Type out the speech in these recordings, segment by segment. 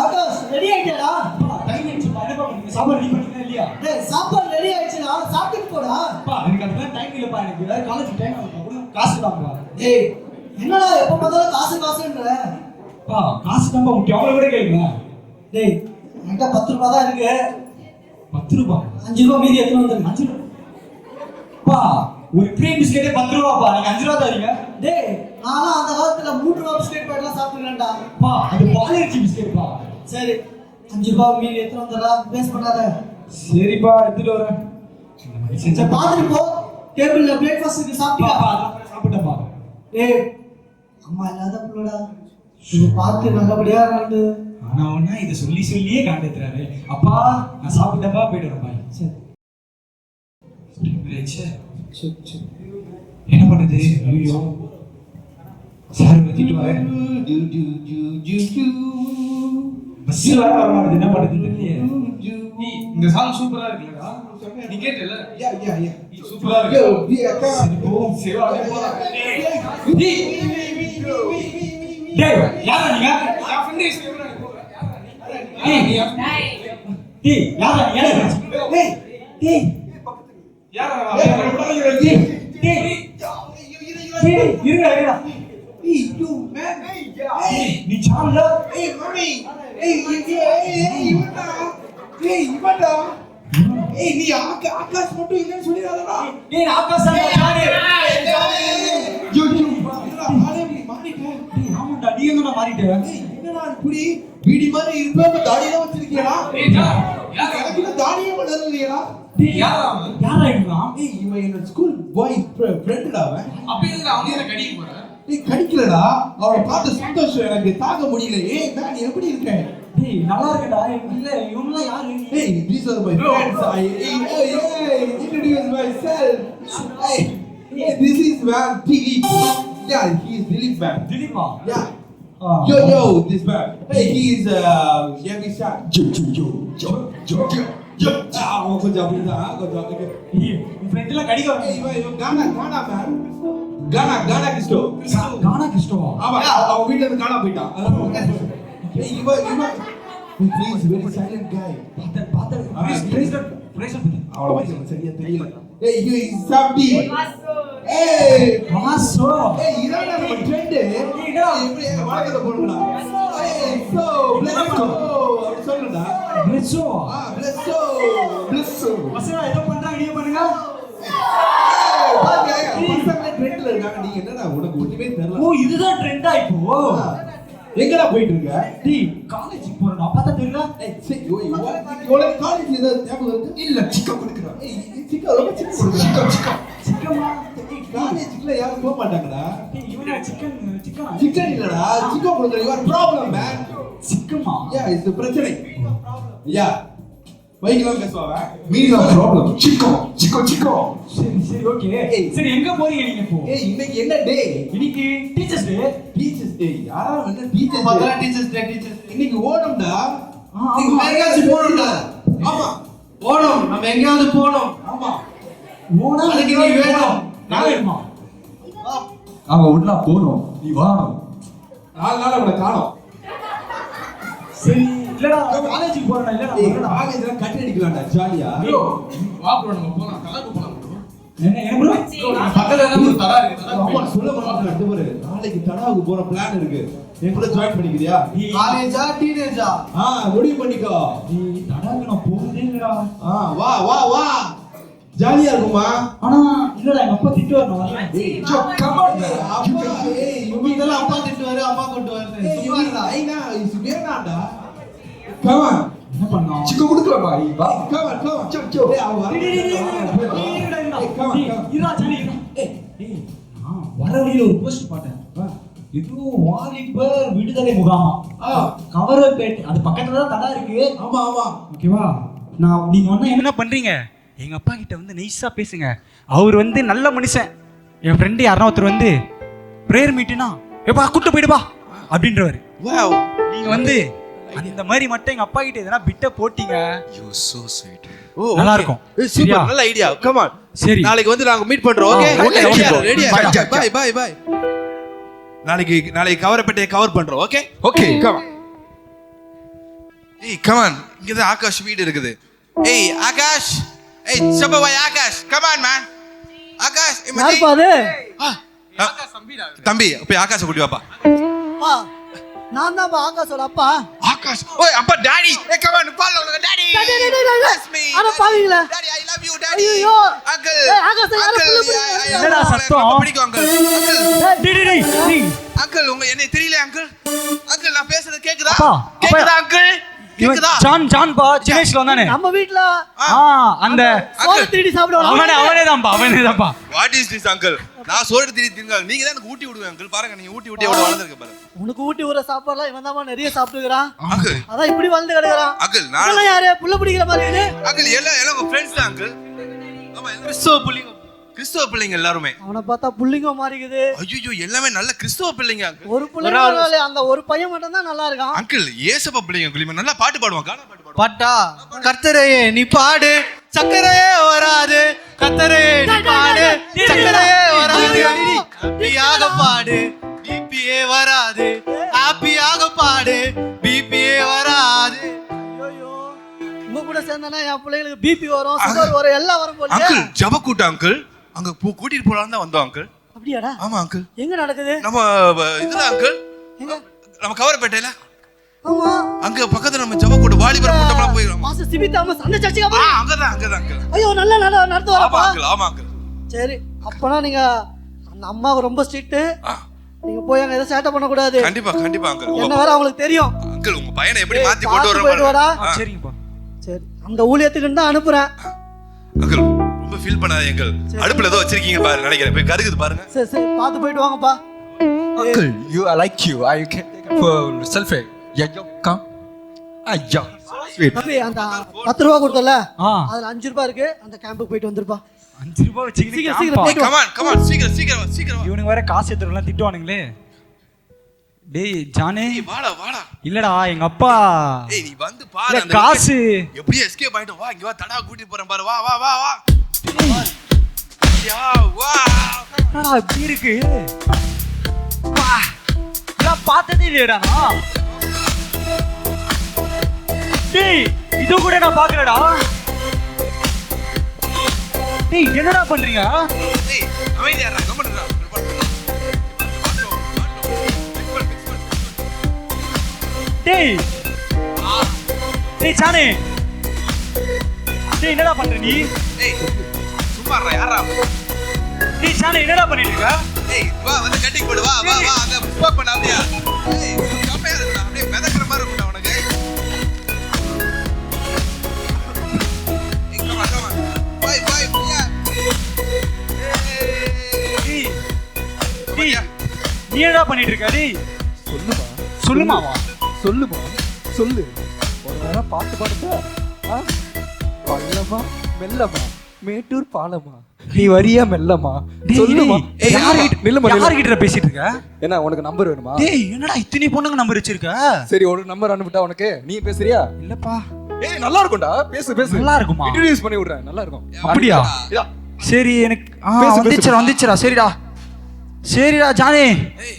Akash ready ஆயிட்டடா. Time ஆயிடுச்சுப்பா என்னப்பா நீங்க சாப்பாடு ரெடி பண்ணீங்களா இல்லையா? டேய் சாப்பாடு ரெடி ஆயிடுச்சுடா. சாப்பிட்டு போடா. அப்பா எனக்கு அதுக்கெல்லாம் டைம் இல்லப்பா. எனக்கு வேற காலேஜ் டைம் ஆகுதுப்பா கூட காசு தான்ப்பா. டேய் என்னடா எப்ப பார்த்தாலும் காசு காசுன்ற? அப்பா காசு தான்ப்பா. முக்கியம் அவங்கள கூட கேளுங்க. டேய் என்கிட்ட பத்து ரூபாய் தான் இருக்கு. பத்து ரூபாய் அஞ்சு ரூபாய் மீதி எத்தனை வந்துருக்கு அஞ்சு அப்பா ஒரு க்ரீம் பிஸ்கெட்டே பத்து ரூபாப்பா? நீங்க அஞ்சு ரூபா தரீங்க. டேய் நானும் அந்த காலத்துல மூணு ரூபாய் பிஸ்கெட் பாக்கெட்லாம் சாப்பிட்டுக்கிறேன்டா அப்பா அது பாலர்ஜி பிஸ்கெட்ப்பா சரி அஞ்சு ரூபாய் மீதி எத்தனை வந்துடா வேஸ்ட் பண்ணாத சரிப்பா எடுத்துட்டு வரேன். சரி பார்த்துட்டு போ. டேபிள்ல பிரேக்ஃபாஸ்ட்டுக்கு சாப்பிட்டியா? சாப்பிட்டப்பா. டேய் அம்மா இல்லாத புள்ளடா. பார்த்து நல்லபடியா இருந்து ஆனா ஒண்ணா இதை சொல்லி சொல்லியே காண்டேத்துறாரு அப்பா நான் சாப்பிட்டப்பா போயிட்டு வரேன் பாய். சரி. என்ன பண்ணுது ஐயோ சார் திட்டு வரேன் பஸ் வர வர மாட்டேது என்ன பண்ணுது தெரியலையே இந்த சாங் சூப்பரா இருக்குல்லடா நீ கேட்டல Yeah, yeah, yeah. சூப்பரா Yo, இருக்கு yeah, come on. சரி போவோம் சரி வா, அப்படியே போலாம். டேய் யாரா நீங்க என் friend is favorite. டேய் டேய் யாரா நீ யாரா டேய் டேய் யாரா நீ சான்ல hey, mommy. Hey, ஏய் இவன்டா. இவன்டா. நீ ஆகாஷ் மட்டும் இல்லைன்னு சொல்லிடாதடா. டேய் ஆகாஷ் சார் யாரு ஆமாடா நீ மாறிட்ட என்னடா இப்படி வீடி மாதிரி இருப்ப, தாடியெல்லாம் வச்சிருக்கியேடா? ஏய், எனக்கு தாடியே டேய் யாரா இவன் இவன் school boy fr- friend-டா அவன். அப்ப போற? ஏய், கடிக்கலடா அவளை பார்த்த சந்தோஷம் எனக்கு தாங்க முடியல ஏய் மேன் எப்படி இருக்க டேய் நல்லா இருக்கடா இல்ல யாரு Hey, these are my friends. I, hey, hey, hey, introduce myself. Hey, hey, this is man Dilip. Yeah, he is Dilip man. Dileepa Yeah. Ah. Yo, yo, this man. Hey, he is uh, Yemi San. Yo, yo, yo, yo, yo, yo, yo. Ah, அவன் கொஞ்சம் அப்படிதான் கொஞ்சம் உன் friend எல்லாம் கடிக்க Hey, இவன் இவன் கானா கானா man. கானா கானா கிறிஸ்டோ. கானா கிறிஸ்டோவா ஆமா அவன் இருந்து போயிட்டான். இவன் இவன். பாத்த பாத்த அவளை சரியா தெரியல. ஏய் யூ இஸ் சாப்டி ஏய். வாசோ. ஏய் இதான் நம்ம ட்ரெண்ட் இதா. எப்படி வணக்கத்தை போடுங்கடா. ஏய் சோ பிளஸ் சோ அப்படி சொல்லுடா பிரேஸோ ஆ பிளஸ் சோ பிளஸ் சோ பசங்க ஏதோ பண்றாங்க நீங்க பண்ணுங்க ட்ரெண்ட்ல இருக்காங்க. நீ என்னடா உனக்கு ஒண்ணுமே ஓ தெரியல இதுதான் ட்ரெண்டா இப்போ. எங்கடா போயிட்டு இருக்க? டேய் காலேஜ் போறேன் பார்த்தா தெரியல உனக்கு காலேஜ் ஏதோ ஞாபகம் இருக்கு? இல்ல சிக்கன் கொடுக்குறா ரொம்ப சிக்கமா காலேஜுக்குள்ள யாரும் போக மாட்டாங்கடா. இவனா சிக்கன் சிக்கனா? சிக்கன் இல்லடா சிக்கன் கொடுக்குற ப்ராப்ளம் மேன் சிக்கமா? யா இது பிரச்சனை. யா வைக்கலாம் பேசுவாங்க. Meaning of problem. Chico, Chico, Chico. சரி சரி ஓகே ஏய். சரி எங்க போறீங்க நீங்க இப்போ? ஏய் இன்னைக்கு என்ன டே இன்னைக்கு டீச்சர்ஸ் டே டீச்சர்ஸ் டே யாரா வந்து டீச்சர்ஸ் பார்த்தா teachers day, teachers day. இன்னைக்கு ஓணம்டா ஆமா. வேற எங்கேயாச்சும் போகணும்டா. ஆமா. போனோம் நம்ம எங்கேயாவது போனோம் ஆமா. ஓனா அதுக்கு நீ வேணும். நான் வேணுமா? அவன் உள்ள போகணும் நீ வாணும் நாலு நாள் அவனை காணோம். சரி. இல்லடா. காலேஜுக்கு போறேன் இல்லடா. காலேஜ்ல கட் அடிக்கலாம்டா ஜாலியா. bro, வா நம்ம போலாம். கலக்கு போலாம் பாரு. நாளைக்கு தடாவுக்கு போற பிளான் இருக்கு. என் கூட ஜாயின் பண்ணிக்கிறியா? காலேஜா டீனேஜா ஆ முடிவு பண்ணிக்கோ. ஏய், தடாக்கு நான் போகுதே இல்லடா. ஆ வா வா வா. ஜாலியா இருக்குமா? ஆனா இல்லடா எங்க அப்பா திட்டு வரணும். ஏய் ஜோ கம் ஆன் அப்பா ஏய் இதெல்லாம் அப்பா திட்டுவாரு அம்மா கொண்டு ஏய் சும்மா வேணாம்டா கம் ஆன் என்ன பண்ணோம் சிக்கன் கொடுக்கலாமா நீ வா come on come on so, so. ஏய் அவ வர டேய், டேய், டேய், டேய், டேய், இருடா, இருடா. ஏய், come on, டேய், come on. இருடா, ஜாலி, இருடா. ஏய், டேய், நான் வர வழியில ஒரு போஸ்ட் பார்த்தேன் இது வாலிபர் விடுதலை முகாமா ஆ கவரப்பேட்டை அது பக்கத்துல தான் தடா இருக்கு ஆமா ஆமா ஓகேவா நான் நீங்க வந்து என்ன பண்றீங்க எங்க அப்பா கிட்ட வந்து நைஸா பேசுங்க. அவர் வந்து நல்ல மனுஷன். என் ஃப்ரெண்டு யாரா ஒருத்தர் வந்து ப்ரேயர் மீட்டினா ஏப்பா கூட்டு போயிடுப்பா அப்படின்றவர். நீங்க வந்து அந்த மாதிரி மட்டும் எங்க அப்பா கிட்ட எதனா பிட்ட போட்டீங்க? யூ சோ ஸ்வீட் ஓ நல்லா இருக்கும். சூப்பர் நல்ல ஐடியா கம் ஆன் சரி. நாளைக்கு வந்து நாங்க மீட் பண்றோம் okay Bye, bye, bye bye bye நாளைக்கு நாளைக்கு கவரப்பேட்டையை கவர் பண்றோம் ஓகே ஓகே கம் ஏய் கமான் இங்க தான் ஆகாஷ் வீடு இருக்குது. ஏய் ஆகாஷ். ஏய் சபவாய் Akash. Come on man Akash. யாருப்பா அது? தம்பி போய் ஆகாஷ கூட்டி வாப்பா. நான் தான் ஆகாஷோட அப்பா. ஆகாஷ் ஓய் அப்பா டாடி ஏய் கமான் ஃபாலோ டாடி டேய், டேய், டேய், டேய், டேய். me. அட பாவீங்களா daddy I love you daddy ஐயோ. அங்கிள் ஆகாஷ், அங்கிள் என்னடா சத்தம்? பிடிக்கும் அங்கிள் அங்கிள் டேய் டேய் அங்கிள் உங்க என்ன தெரியல அங்கிள் அங்கிள் நான் பேசுறது கேக்குதா கேக்குதா அங்கிள் ஜான் ஜான் பா ஜினேஷ்ல வந்தானே. நம்ம வீட்ல அந்த சோறு திருடி சாப்பிடுவோம் அவனே அவனே தான்ப்பா அவனே தான்ப்பா வாட் இஸ் திஸ் அங்கிள் நான் சோறு திரி திங்க நீங்க தான் எனக்கு ஊட்டி விடுவேன் அங்கிள் பாருங்க நீங்க ஊட்டி ஊட்டி எவ்வளவு வளர்ந்துருக்க பாருங்க. உனக்கு ஊட்டி ஊற சாப்பாடுலாம் இவன் தான் நிறைய சாப்பிட்டுக்கிறான். அங்கிள் அதான் இப்படி வளர்ந்து கிடக்குறான். அங்கிள் நான் யாரு? புள்ள பிடிக்கிற மாதிரி அங்கிள் எல்லாம் எல்லாம் உங்க ஃப்ரெண்ட்ஸ் தான் அங்கிள் ஆமா எல்லாம் கிறிஸ்தவ பிள்ளைங்க கிறிஸ்தவ பிள்ளைங்க எல்லாருமே. அவனை பார்த்தா புள்ளிங்க மாறிக்குது. ஐயோ எல்லாமே நல்ல கிறிஸ்தவ பிள்ளைங்க. ஒரு பிள்ளை பரவாயில்ல, அந்த ஒரு பையன் மட்டும் தான் நல்லா இருக்கான். அங்கிள் ஏசப்பா பிள்ளைங்க குளிமா நல்லா பாட்டு பாடுவான் கானா பாட்டு பாடுவான் பாட்டா கர்த்தரையே நீ பாடு. சக்கரையே வராது. கர்த்தரையே நீ பாடு. சக்கரையே வராது. ஹாப்பியாக பாடு. பிபிஏ வராது. ஹாப்பியாக பாடு. பிபிஏ வராது. ஐயோ உங்க கூட சேர்ந்தானா என் பிள்ளைங்களுக்கு பிபி வரும் சுகர் வரும் எல்லாம் வரும் போல அங்கிள் ஜப கூட்டம் அங்கிள். அங்க போ கூட்டிட்டு போலான்னு தான் வந்தோம் அங்கிள் அப்படியாடா? ஆமா அங்கிள் எங்க நடக்குது? நம்ம இதுல அங்கிள் நம்ம கவரப்பேட்டையில. ஆமா. அங்க பக்கத்துல நம்ம ஜப கூட்டம் வாலிபர் கூட்டம்லாம் போயிடும் மாச சிபி தாமஸ் அந்த சர்ச்சுக்கு ஆ அப்புறம் அங்கதான் அங்கதான் அங்கிள் ஐயோ நல்லா நட நடத்து ஆமா வரப்பா அங்கிள் ஆமா அங்கிள் சரி அப்பனா நீங்க அந்த அம்மாவுக்கு ரொம்ப ஸ்ட்ரிக்ட் நீங்க போய் அங்க எதுவும் சேட்டை பண்ணக்கூடாது. கண்டிப்பா கண்டிப்பா அங்கிள் என்ன வேற அவங்களுக்கு தெரியும். அங்கிள் உங்க பையனை எப்படி மாத்தி கொண்டு. ஆ, சரிங்கப்பா. சரி அந்த ஊழியத்துக்கு தான் அனுப்புறேன். அங்கிள் ஃபீல் பண்ணாத அங்கிள் அடுப்புல ஏதோ வச்சிருக்கீங்க பாரு நினைக்கிறேன். போய் கருகுது பாருங்க. சரி சரி பார்த்து போயிட்டு வாங்கப்பா. You. I can take it for selfie. Yeah, yo, come. Ah, yeah. Sweet. தம்பி அந்த பத்து ரூபா கொடுத்தல ஆ. அதுல அஞ்சு ரூபா இருக்கு. அந்த கேம்புக்கு போயிட்டு வந்துருப்பா. அஞ்சு ரூபாய் வச்சுக்கிட்டு சீக்கிரம், கேம்பா. சீக்கிரம் வா. கமான் கமான் சீக்கிரம் சீக்கிரம் வா, சீக்கிரம். வா. இவனுங்க வேற காசு எடுத்துலாம் திட்டுவானுங்களே. டேய் ஜானே. ஏய் வாடா வாடா. இல்லடா எங்க அப்பா. ஏய் நீ வந்து பாரு இல்ல, அந்த காசு. எப்படியே எஸ்கேப் ஆயிட்டோம் வா இங்க வா தடா கூட்டிட்டு போறேன் பாரு. வா வா வா யா வா. என்னடா இப்படி இருக்கு. வா. பார்த்ததே இல்லையடா. டேய் இது கூட நான் பார்க்கலடா. டேய் என்னடா பண்றீங்க? டேய். டேய் சானே டேய் என்னடா பண்ற நீ? இருடா யாரா? டேய் சானே என்னடா பண்ணிட்டு இருக்க? ஏய் வா வந்து கட்டிங் போடு வா வா வா அங்க ஸ்போக் பண்ண அப்படியே ஏய் கம்மியா இருக்குடா அப்படியே மிதக்குற மாதிரி இருக்குடா உனக்கு. ஏய். Bye, bye, yeah. ஏய். நீ என்னடா பண்ணிட்டு இருக்க டேய்? சொல்லுமா? சொல்லுமாவா சொல்லுமா? சொல்லு. ஒரு நேரம் பாட்டு ஆ? பள்ளமா மெல்லமா மேட்டூர் பாலமா? நீ வரியா மெல்லமா? சொல்லுமா. யாருகிட்ட நில்லுமா யாருகிட்ட பேசிட்டு இருக்க? என்ன உனக்கு நம்பர் வேணுமா? டேய் என்னடா இத்தனை பொண்ணுங்க நம்பர் வச்சிருக்க? சரி ஒரு நம்பர் அனுப்பிட்டா உனக்கு. நீ பேசுறியா? இல்லப்பா. ஏய் நல்லா இருக்கும்டா. பேசு பேசு. நல்லா இருக்குமா? இன்ட்ரோடியூஸ் பண்ணி விடுறேன். நல்லா இருக்கும். அப்படியா? சரி எனக்கு வந்துச்சுடா. வந்துச்சுடா. சரிடா. சரிடா ஜானே. ஏய்,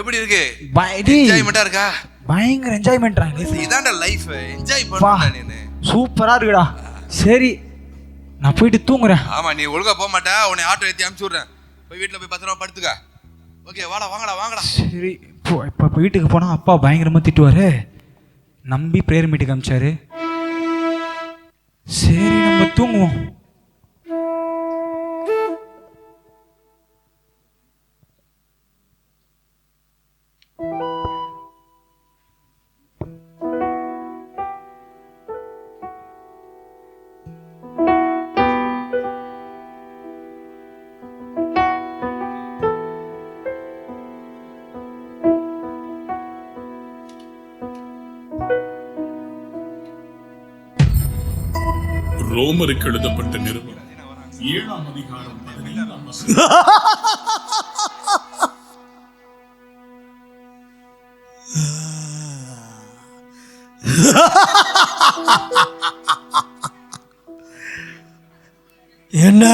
எப்படி இருக்கு? என்ஜாய்மெண்டா இருக்கா? பயங்கர என்ஜாய்மெண்ட்ரா இதான்டா லைஃப் என்ஜாய் வா. பண்ணா நீனு. சூப்பரா இருக்குடா. சரி நான் போயிட்டு தூங்குறேன். ஆமா நீ ஒழுங்கா போக மாட்டா. உன்னை ஆட்டோ ஏத்தி அனுப்பிச்சு விடுறேன். போய் வீட்டுல போய் பத்திரமா படுத்துக்க. ஓகே வாடா வாங்கடா வாங்கடா. சரி இப்போ இப்போ இப்போ வீட்டுக்கு போனால் அப்பா பயங்கரமாக திட்டுவாரு. நம்பி ப்ரேயர் மீட்டுக்கு அமிச்சாரு. சரி நம்ம தூங்குவோம். ரோமருக்கு எழுதப்பட்ட நிறுவனம் ஏழாம் அதிகாரம் பதினைந்தாம் என்ன?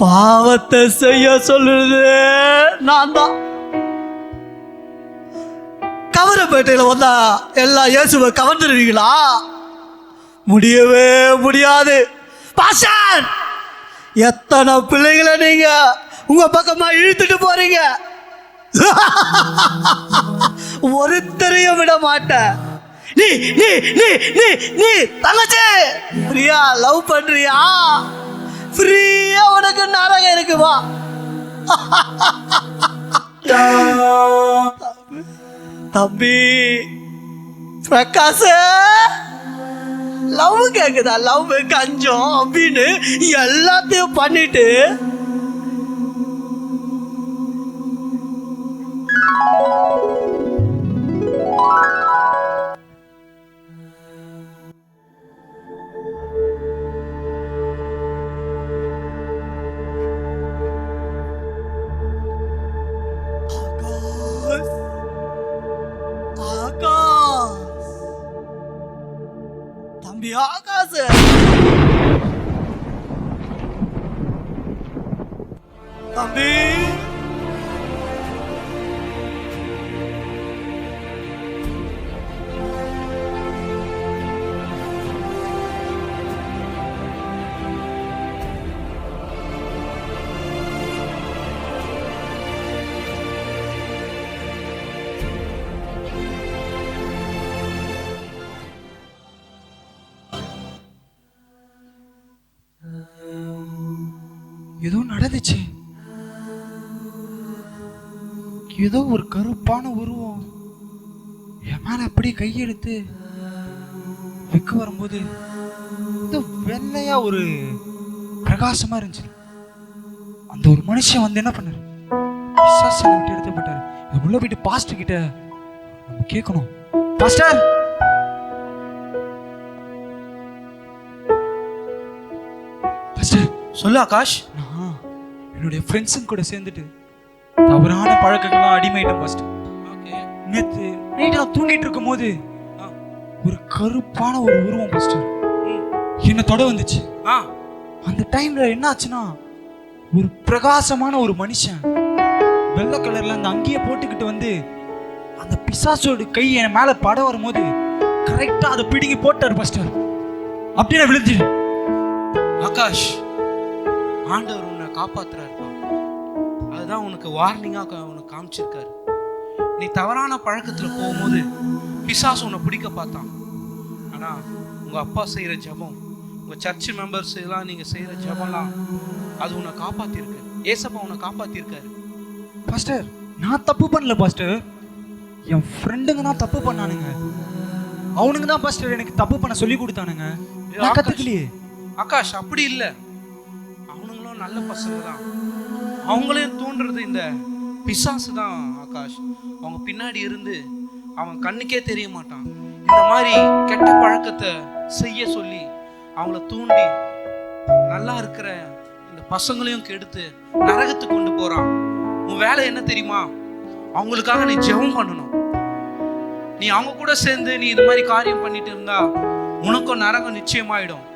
பாவத்தை செய்ய சொல்லுது. நான் தான். கவரப்பேட்டையில் வந்தா எல்லாம் இயேசுவை கவர்ந்துருவீங்களா? முடியவே முடியாது. பாஷன் எத்தனை பிள்ளைகளை நீங்க உங்க பக்கமா இழுத்துட்டு போறீங்க? ஒருத்தரையும் விட மாட்டேன். நீ நீ நீ நீ நீ தங்கச்சி பிரியா லவ் பண்றியா? ஃப்ரீயா உனக்கு நரகம் இருக்கு வா. தம்பி பிரகாச. லவ் கேக்குதா? லவ் கஞ்சம் அப்படின்னு எல்லாத்தையும் பண்ணிட்டு. தம்பி ஆகாஷ் ஏதோ நடந்துச்சு. ஏதோ ஒரு கருப்பான உருவம். என் மேல அப்படியே கையெடுத்து விற்க வரும்போது வெள்ளையா ஒரு பிரகாசமா இருந்துச்சு. அந்த ஒரு மனுஷன் வந்து என்ன பண்ணாரு? விட்டு எடுத்து போயிட்டாரு இது உள்ள போயிட்டு பாஸ்டர் கிட்ட நம்ம கேட்கணும். பாஸ்டர் பாஸ்டர் சொல்லு ஆகாஷ். என்னுடைய ஃப்ரெண்ட்ஸுங்க கூட சேர்ந்துட்டு தவறான பழக்கங்கள்லாம் அடிமையிட்டேன் ஃபர்ஸ்ட் நேத்து நைட்டு நான் தூங்கிட்டு இருக்கும்போது ஒரு கருப்பான ஒரு உருவம் ஃபர்ஸ்ட் என்ன தொட வந்துச்சு. அந்த டைம்ல என்ன ஆச்சுன்னா ஒரு பிரகாசமான ஒரு மனுஷன் வெள்ளை கலர்ல அந்த அங்கேயே போட்டுக்கிட்டு வந்து அந்த பிசாசோட கை என் மேல பட வரும்போது கரெக்டா அதை பிடுங்கி போட்டார் ஃபர்ஸ்ட் அப்படியே நான் விழுந்துட்டேன். ஆகாஷ் ஆண்டவர் காப்பாத்துறாருப்பா. அதுதான் உனக்கு வார்னிங்காக உனக்கு காமிச்சிருக்காரு. நீ தவறான பழக்கத்துல போகும்போது பிசாசு உன்னை பிடிக்க பார்த்தான். ஆனா உங்க அப்பா செய்யற ஜெபம் உங்க சர்ச் மெம்பர்ஸ் எல்லாம் நீங்க செய்யற ஜெபம்லாம் அது உன்னை காப்பாத்திருக்கு. ஏசப்பா உன்னை காப்பாத்திருக்காரு. பாஸ்டர் நான் தப்பு பண்ணல பாஸ்டர் என் ஃப்ரெண்டுங்க தான் தப்பு பண்ணானுங்க. அவனுங்க தான் பாஸ்டர் எனக்கு தப்பு பண்ண சொல்லி கொடுத்தானுங்க. நான் ஆகாஷ் அப்படி இல்லை. நல்ல பசங்க தான் அவங்களையும் தூண்டுறது இந்த பிசாசு தான் ஆகாஷ். அவங்க பின்னாடி இருந்து அவன் கண்ணுக்கே தெரிய மாட்டான். இந்த மாதிரி கெட்ட பழக்கத்தை செய்ய சொல்லி அவங்கள தூண்டி நல்லா இருக்கிற இந்த பசங்களையும் கெடுத்து நரகத்துக்கு கொண்டு போறான். உன் வேலை என்ன தெரியுமா? அவங்களுக்காக நீ ஜெபம் பண்ணணும். நீ அவங்க கூட சேர்ந்து நீ இது மாதிரி காரியம் பண்ணிட்டு இருந்தா உனக்கும் நரகம் நிச்சயமாயிடும்.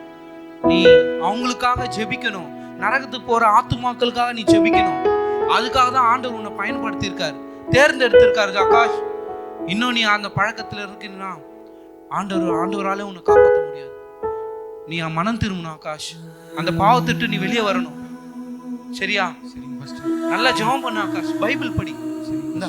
நீ அவங்களுக்காக ஜெபிக்கணும். நரகத்துக்கு போற ஆத்துமாக்களுக்காக நீ ஜெபிக்கணும். அதுக்காக தான் ஆண்டவர் உன்னை பயன்படுத்தியிருக்காரு. தேர்ந்தெடுத்திருக்காரு ஆகாஷ். இன்னும் நீ அந்த பழக்கத்துல இருக்கீங்கன்னா ஆண்டவர் ஆண்டவராலே உன்னை காப்பாற்ற முடியாது. நீ மனம் திரும்பணும் ஆகாஷ். அந்த பாவத்திட்டு நீ வெளியே வரணும். சரியா? பாஸ்டர் நல்லா ஜெபம் பண்ணு ஆகாஷ். பைபிள் படி. இந்தா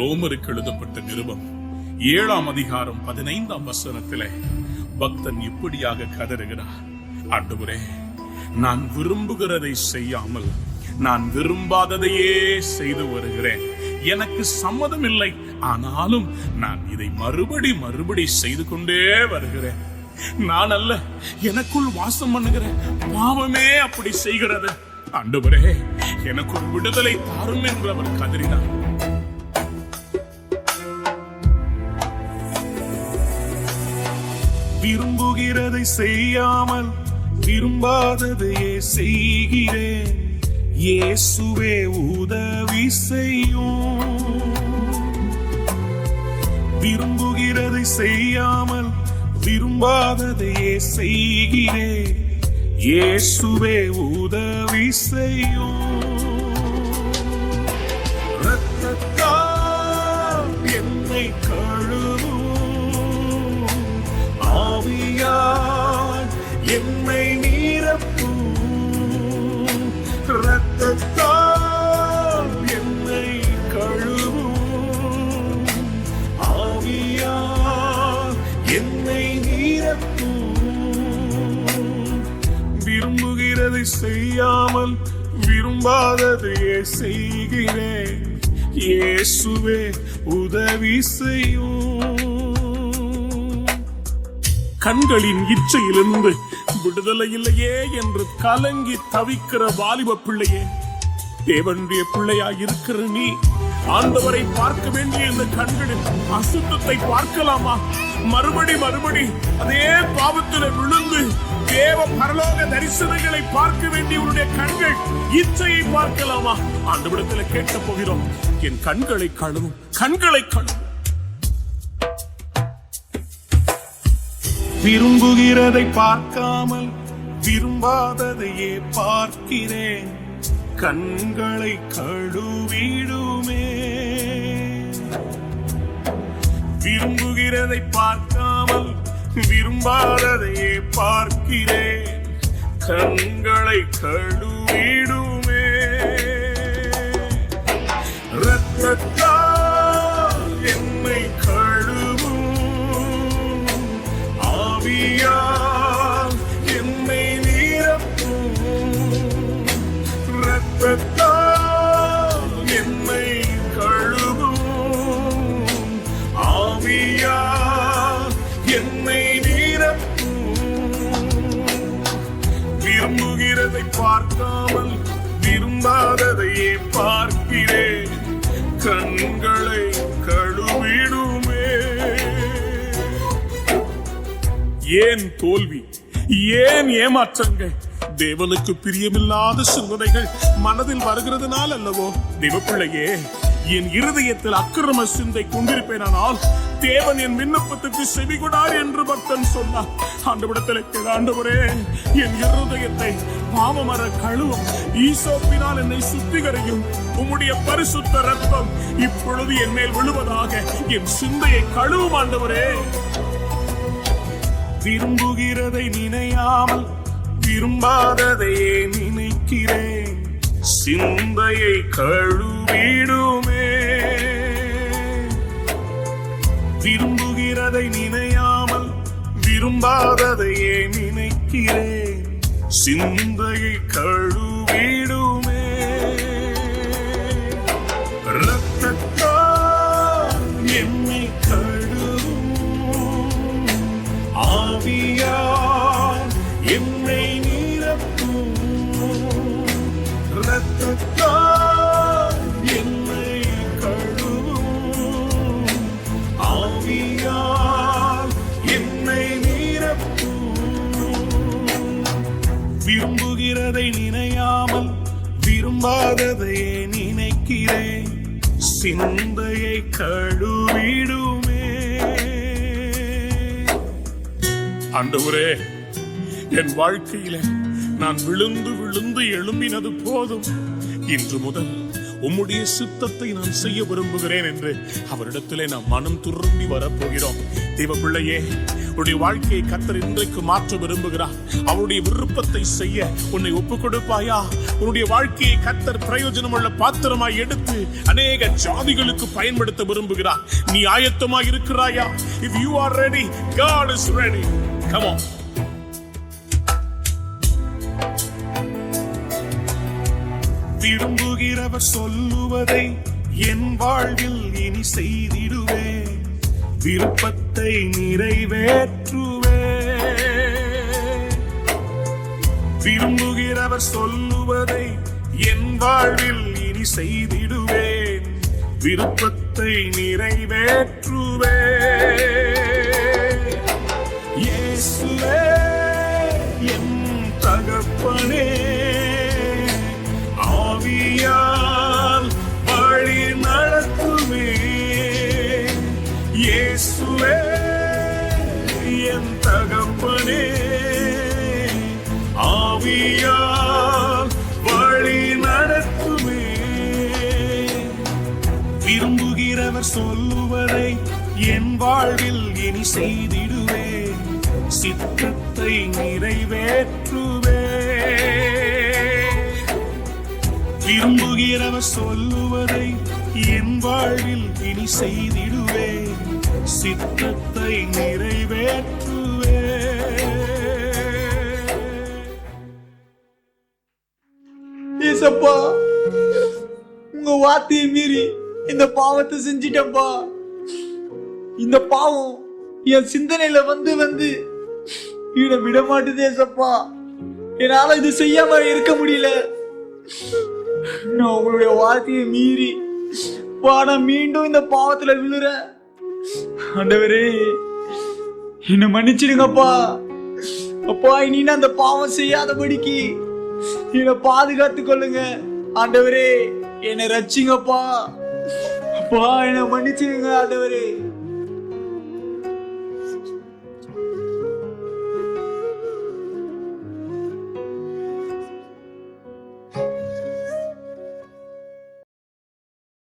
ரோமருக்கு எழுதப்பட்ட நிருபம். ஏழாம் அதிகாரம் பதினைந்தாம் வசனத்திலே பக்தன் இப்படியாக கதறுகிறார். ஆண்டவரே நான் விரும்புகிறதை செய்யாமல் நான் விரும்பாததையே செய்து வருகிறேன். எனக்கு சம்மதம் இல்லை ஆனாலும் நான் இதை மறுபடி மறுபடி செய்து கொண்டே வருகிறேன். நான் அல்ல எனக்குள் வாசம் பண்ணுகிற பாவமே அப்படி செய்கிறது. ஆண்டவரே எனக்கு ஒரு விடுதலை தாரும் என்று அவர் கதறினார். விரும்புகிறதை செய்யாமல் விரும்பாததையே செய்கிறேன். இயேசுவே உதவி செய்யும். விரும்புகிறதை செய்யாமல் விரும்பாததையே செய்கிறேன். இயேசுவே உதவி செய்யும். ஆவியால் என்னை நீரப்பும். ரத்தத்தால் என்னை கழுவும். ஆவியால் என்னை நீரப்பும். விரும்புகிறதை செய்யாமல் விரும்பாததையே செய்கிறேன். இயேசுவே உதவி செய்யும். கண்களின் இச்சையிலிருந்து விடுதலை இல்லையே என்று கலங்கி தவிக்கிற வாலிப பிள்ளையே. தேவனுடைய பிள்ளையா இருக்கிற நீ. ஆண்டவரை பார்க்க வேண்டிய இந்த கண்களில் அசுத்தத்தை பார்க்கலாமா? மறுபடி மறுபடி அதே பாவத்தில் விழுந்து தேவ பரலோக தரிசனங்களை பார்க்க வேண்டிய உன்னுடைய கண்கள் இச்சையை பார்க்கலாமா? ஆண்டவிடத்தில் கேட்க போகிறோம். என் கண்களை கழுவும் கண்களை கழுவும். விரும்புகிறதை பார்க்காமல் விரும்பாததையே பார்க்கிறேன். கண்களை கழுவிடுமே. விரும்புகிறதை பார்க்காமல் விரும்பாததையே பார்க்கிறேன். கண்களை கழுவிடுமே. ஏமாற்றங்கள் தேவனுக்கு பிரியமில்லாத சிந்தனைகள் மனதில் வருகிறதுனால் அல்லவோ தேவப்பிள்ளையே என் இருதயத்தில் அக்கிரம சிந்தை கொண்டிருப்பேனானால் தேவன் என் விண்ணப்பத்துக்கு செவிகொடார் என்று பக்தன் சொன்னார். ஆண்டவிடத்தில் ஆண்டவரே என் இருதயத்தை பாவமர கழுவும் ஈசோப்பினால் என்னை சுத்திகரியும். உம்முடைய பரிசுத்த ரத்தம் இப்பொழுது என் மேல் விழுவதாக என் சிந்தையை கழுவும் ஆண்டவரே. விரும்புகிறதை நினையாமல் திரும்பாததையே நினைக்கிறேன். சிந்தையை கழுவிடுமே. விரும்புகிறதை நினையாமல் விரும்பாததையே நினைக்கிறேன். சிந்தையை கழுவிடுமே. விரும்பாததையே நினைக்கிறேன். சிந்தையை கழுவிடுமே. ஆண்டவரே என் வாழ்க்கையில நான் விழுந்து விழுந்து எழும்பினது போதும். இன்று முதல் உம்முடைய சித்தத்தை நான் செய்ய விரும்புகிறேன் என்று அவரிடத்திலே நாம் மனம் துரும்பி வரப்போகிறோம். தெய்வ பிள்ளையே உன்னுடைய வாழ்க்கையை கத்தர் இன்றைக்கு மாற்ற விரும்புகிறார். அவருடைய விருப்பத்தை செய்ய உன்னை ஒப்புக் கொடுப்பாயா? உன்னுடைய வாழ்க்கையை கத்தர் பிரயோஜனமுள்ள பாத்திரமாய் எடுத்து அநேக ஜாதிகளுக்கு பயன்படுத்த விரும்புகிறார். நீ ஆயத்தமாய் இருக்கிறாயா? If you are ready God is ready come on விரும்புகிறவர் சொல்லுவதை என் வாழ்வில் இனி செய்திடுவேன் விருப்பத்தை நிறைவேற்றுவே. விரும்புகிறவர் சொல்லுவதை என் வாழ்வில் இனி செய்திடுவேன். விருப்பத்தை நிறைவேற்றுவேன் அவர் சொல்லுவதை என் வாழ்வில் இனி செய்திடுவேன் சித்தத்தை நிறைவேற்றுவேன் விரும்புகிறவர் சொல்லுவதை என் வாழ்வில் இனி செய்திடுவேன் சித்தத்தை நிறைவேற்றுவேன் ஏசப்பா உங்க வார்த்தையை மீறி இந்த பாவத்தை செஞ்சிட்டப்பா இந்த பாவம் என் சிந்தனையில வந்து வந்து இட விட மாட்டுதே சப்பா. என்னால இது செய்யாம இருக்க முடியல. நான் உங்களுடைய வார்த்தையை மீறி பா நான் மீண்டும் இந்த பாவத்துல விழுறேன் ஆண்டவரே என்னை மன்னிச்சிடுங்கப்பா. அப்பா இனி அந்த பாவம் செய்யாதபடிக்கு என்னை பாதுகாத்து கொள்ளுங்க. ஆண்டவரே என்னை ரச்சிங்கப்பா அப்பா என்னை மன்னிச்சிருங்க ஆண்டவரே.